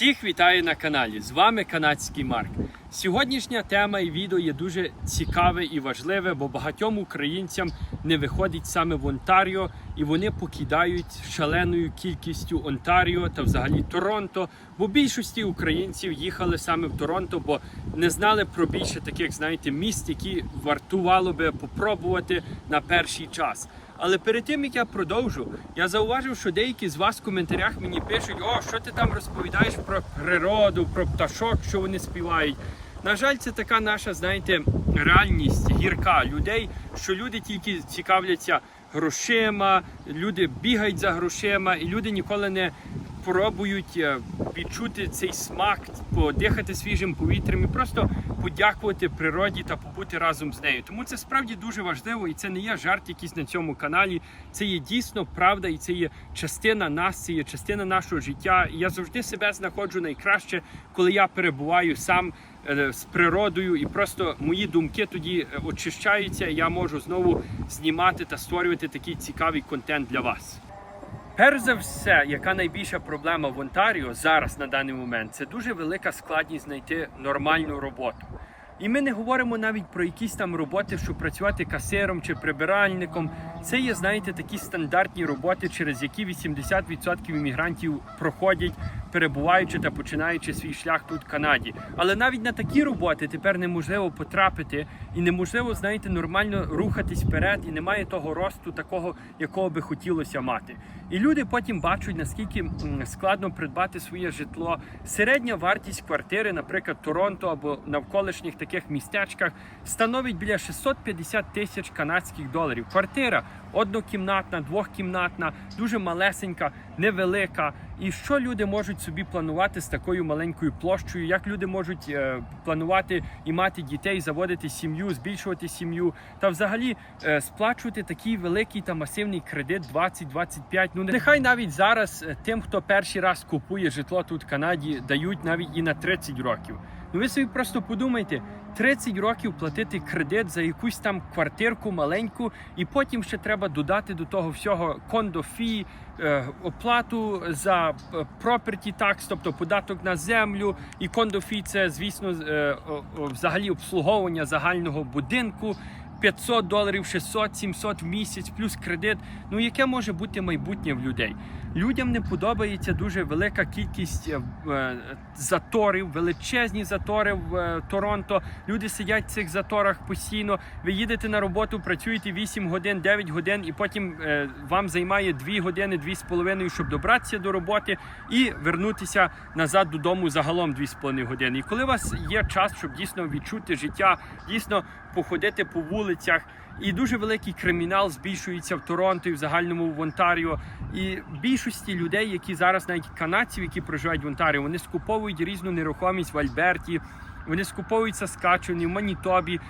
Всіх вітаю на каналі. З вами канадський Марк. Сьогоднішня тема і відео є дуже цікаве і важливе, бо багатьом українцям не виходить саме в Онтаріо, і вони покидають шаленою кількістю Онтаріо та взагалі Торонто. Бо більшості українців їхали саме в Торонто, бо не знали про більше таких, знаєте, міст, які вартувало би попробувати на перший час. Але перед тим як я продовжу, я зауважив, що деякі з вас в коментарях мені пишуть: о, що ти там розповідаєш про природу, про пташок, що вони співають. На жаль, це така наша, знаєте, реальність гірка. Людей, що люди тільки цікавляться грошима, люди бігають за грошима, і люди ніколи не пробують е, відчути цей смак, подихати свіжим повітрям. І просто подякувати природі та побути разом з нею. Тому це справді дуже важливо, і це не є жарт якийсь на цьому каналі. Це є дійсно правда, і це є частина нас, це є частина нашого життя. І я завжди себе знаходжу найкраще, коли я перебуваю сам е, з природою, і просто мої думки тоді е, очищаються. і Я можу знову знімати та створювати такий цікавий контент для вас. Перш за все, яка найбільша проблема в Онтаріо зараз на даний момент, це дуже велика складність знайти нормальну роботу. І ми не говоримо навіть про якісь там роботи, щоб працювати касиром чи прибиральником. Це є, знаєте, такі стандартні роботи, через які 80% іммігрантів проходять, перебуваючи та починаючи свій шлях тут в Канаді. Але навіть на такі роботи тепер неможливо потрапити і неможливо, знаєте, нормально рухатись вперед, і немає того росту, такого, якого би хотілося мати. І люди потім бачать, наскільки складно придбати своє житло. Середня вартість квартири, наприклад, Торонто або навколишніх таких містечках, становить біля 650 тисяч канадських доларів. Квартира однокімнатна, двохкімнатна, дуже малесенька, невелика. І що люди можуть собі планувати з такою маленькою площею? Як люди можуть е, планувати і мати дітей, заводити сім'ю, збільшувати сім'ю та взагалі е, сплачувати такий великий та масивний кредит 20-25. Ну нехай навіть зараз е, тим, хто перший раз купує житло тут в Канаді, дають навіть і на 30 років. Ну ви собі просто подумайте, 30 років платити кредит за якусь там квартирку маленьку, і потім ще треба додати до того всього кондофі, е, оплату за е, property tax, тобто податок на землю, і кондофі це, звісно, е, взагалі обслуговування загального будинку. 500 доларів, 600, 700 в місяць, плюс кредит. Ну яке може бути майбутнє в людей? Людям не подобається дуже велика кількість е, е, заторів, величезні затори в е, Торонто. Люди сидять в цих заторах постійно. Ви їдете на роботу, працюєте 8 годин, 9 годин, і потім вам займає 2 години, 2,5, щоб добратися до роботи і вернутися назад додому загалом 2,5 години. І коли у вас є час, щоб дійсно відчути життя, дійсно походити по вулицях. І дуже великий кримінал збільшується в Торонто і в загальному в Онтаріо. І більшості людей, які зараз навіть канадців, які проживають в Онтаріо, вони скуповують різну нерухомість в Альберті, вони скуповують Саскачевані, в Манітобі,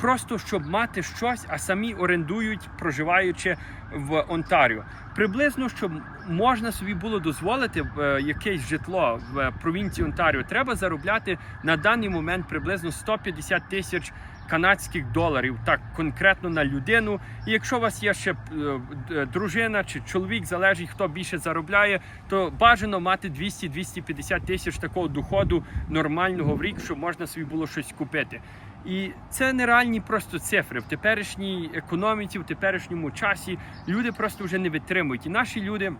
просто щоб мати щось, а самі орендують, проживаючи в Онтаріо. Приблизно, щоб можна собі було дозволити е, якесь житло в е, провінції Онтаріо, треба заробляти на даний момент приблизно 150 тисяч канадських доларів, так конкретно на людину. І якщо у вас є ще е, дружина чи чоловік, залежить хто більше заробляє, то бажано мати 200-250 тисяч такого доходу нормального в рік, щоб можна собі було щось купити. І це нереальні просто цифри. В теперішній економіці, в теперішньому часі люди просто вже не витримують. І наші люди.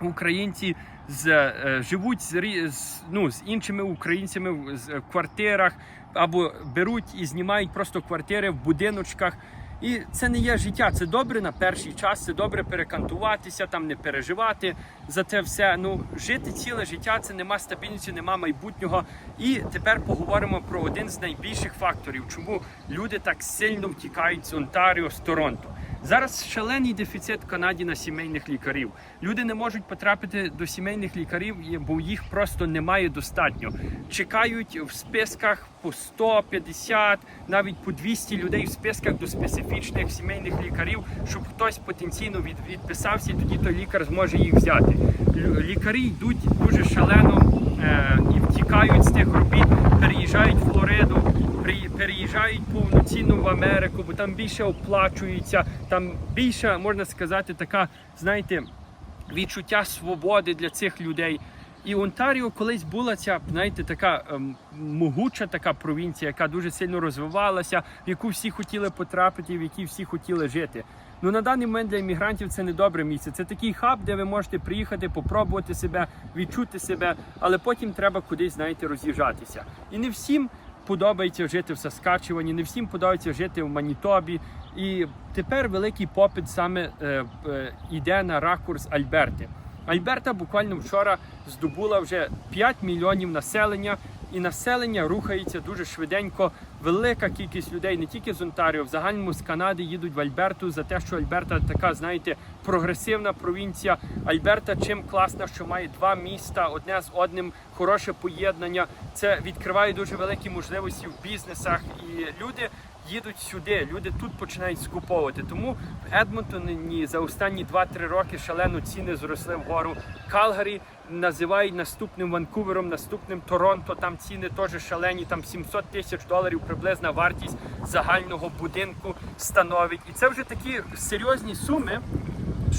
Українці з, е, живуть з, ну, з іншими українцями в, в квартирах або беруть і знімають просто квартири в будиночках. І це не є життя. Це добре на перший час, це добре перекантуватися, там не переживати за це все. Ну жити ціле життя це нема стабільності, нема майбутнього. І тепер поговоримо про один з найбільших факторів, чому люди так сильно втікають з Онтаріо, з Торонто. Зараз шалений дефіцит в Канаді на сімейних лікарів. Люди не можуть потрапити до сімейних лікарів, бо їх просто немає достатньо. Чекають в списках по 150, навіть по 200 людей в списках до специфічних сімейних лікарів, щоб хтось потенційно від, відписався, і тоді той лікар зможе їх взяти. Лікарі йдуть дуже шалено е, і втікають з тих робіт, переїжджають в Флориду переїжджають повноцінно в Америку, бо там більше оплачується, там більше, можна сказати, така, знаєте, відчуття свободи для цих людей. І Онтаріо колись була ця, знаєте, така ем, могуча така провінція, яка дуже сильно розвивалася, в яку всі хотіли потрапити, в якій всі хотіли жити. Ну на даний момент для іммігрантів це не добре місце. Це такий хаб, де ви можете приїхати, попробувати себе, відчути себе, але потім треба кудись, знаєте, роз'їжджатися. І не всім подобається жити в Саскачевані, не всім подобається жити в Манітобі. І тепер великий попит саме е, е, йде на ракурс Альберти. Альберта буквально вчора здобула вже 5 мільйонів населення, і населення рухається дуже швиденько. Велика кількість людей не тільки з Онтаріо, в загальному з Канади їдуть в Альберту за те, що Альберта така, знаєте, прогресивна провінція. Альберта чим класна, що має два міста, одне з одним хороше поєднання. Це відкриває дуже великі можливості в бізнесах, і люди їдуть сюди. Люди тут починають скуповувати. Тому в Едмонтоні за останні 2-3 роки шалено ціни зросли вгору. Калгарі називають наступним Ванкувером, наступним Торонто. Там ціни теж шалені. Там 700 тисяч доларів приблизна вартість загального будинку становить. І це вже такі серйозні суми.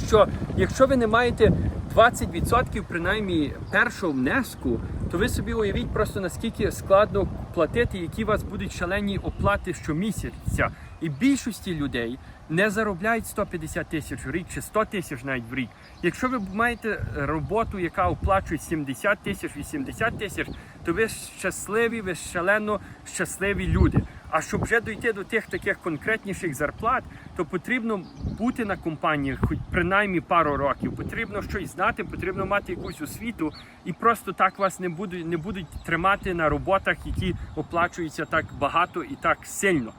Що якщо ви не маєте 20% принаймні першого внеску, то ви собі уявіть просто наскільки складно платити, які у вас будуть шалені оплати щомісяця. І більшості людей не заробляють 150 тисяч в рік чи 100 тисяч навіть в рік. Якщо ви маєте роботу, яка оплачує 70 тисяч, 80 тисяч, то ви щасливі, ви шалено щасливі люди. А щоб вже дійти до тих таких конкретніших зарплат, то потрібно бути на компаніях хоч принаймні пару років. Потрібно щось знати, потрібно мати якусь освіту, і просто так вас не будуть не будуть тримати на роботах, які оплачуються так багато і так сильно.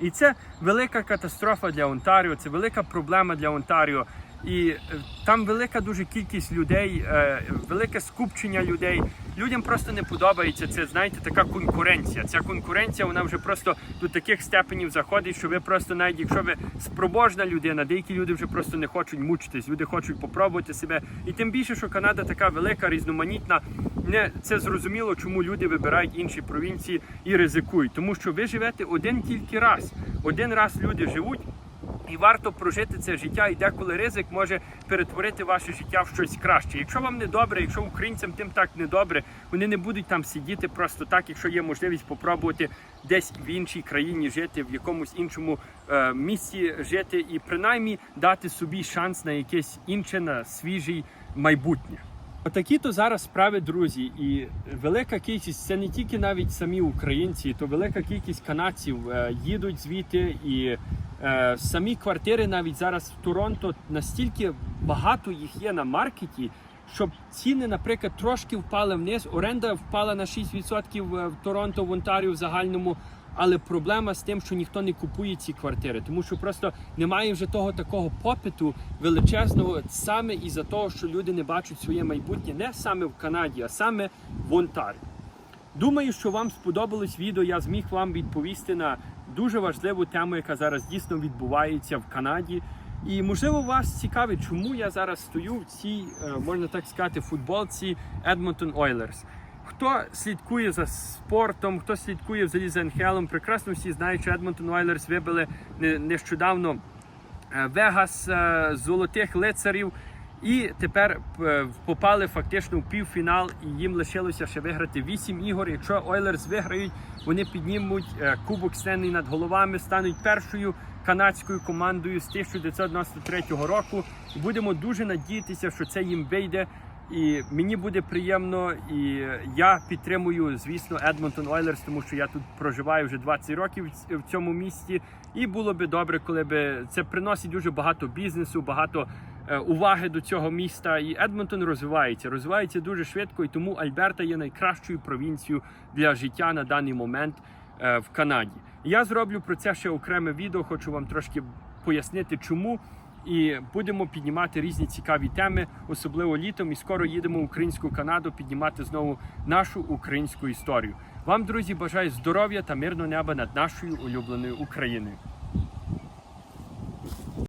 І це велика катастрофа для Онтаріо, це велика проблема для Онтаріо. І е, там велика дуже кількість людей, е, велике скупчення людей. Людям просто не подобається це, знаєте, така конкуренція. Ця конкуренція вона вже просто до таких степенів заходить, що ви просто навіть якщо ви спроможна людина, деякі люди вже просто не хочуть мучитись, люди хочуть попробувати себе. І тим більше, що Канада така велика, різноманітна. Не це зрозуміло, чому люди вибирають інші провінції і ризикують. Тому що ви живете один тільки раз. Один раз люди живуть. І варто прожити це життя, і деколи ризик може перетворити ваше життя в щось краще. Якщо вам не добре, якщо українцям тим так не добре, вони не будуть там сидіти просто так, якщо є можливість попробувати десь в іншій країні жити, в якомусь іншому е, місці жити, і принаймні дати собі шанс на якесь інше, на свіжий майбутнє. Отакі то зараз справи, друзі, і велика кількість це не тільки навіть самі українці, то велика кількість канадців е, їдуть звідти, і е, самі квартири навіть зараз в Торонто настільки багато їх є на маркеті, щоб ціни, наприклад, трошки впали вниз. Оренда впала на 6% в Торонто, в Онтаріо в загальному. Але проблема з тим, що ніхто не купує ці квартири, тому що просто немає вже того такого попиту величезного саме із-за того, що люди не бачать своє майбутнє не саме в Канаді, а саме в Онтаріо. Думаю, що вам сподобалось відео. Я зміг вам відповісти на дуже важливу тему, яка зараз дійсно відбувається в Канаді. І можливо вас цікавить, чому я зараз стою в цій, е, можна так сказати, футболці Edmonton Oilers. Хто слідкує за спортом, хто слідкує взагалі за НХЛом, прекрасно всі знають, що Edmonton Oilers вибили нещодавно е, Вегас е, золотих лицарів. І тепер е, попали фактично в півфінал, і їм лишилося ще виграти 8 ігор. Якщо Ойлерс виграють, вони піднімуть кубок Стенлі над головами, стануть першою канадською командою з 1993 року. Будемо дуже надіятися, що це їм вийде. І мені буде приємно, і я підтримую, звісно, Edmonton Oilers, тому що я тут проживаю вже 20 років в цьому місті. І було би добре, коли би це приносить дуже багато бізнесу, багато е, уваги до цього міста. І Едмонтон розвивається, розвивається дуже швидко, і тому Альберта є найкращою провінцією для життя на даний момент е, в Канаді. Я зроблю про це ще окреме відео. Хочу вам трошки пояснити, чому. І будемо піднімати різні цікаві теми, особливо літом. І скоро їдемо в українську Канаду піднімати знову нашу українську історію. Вам, друзі, бажаю здоров'я та мирного неба над нашою улюбленою Україною.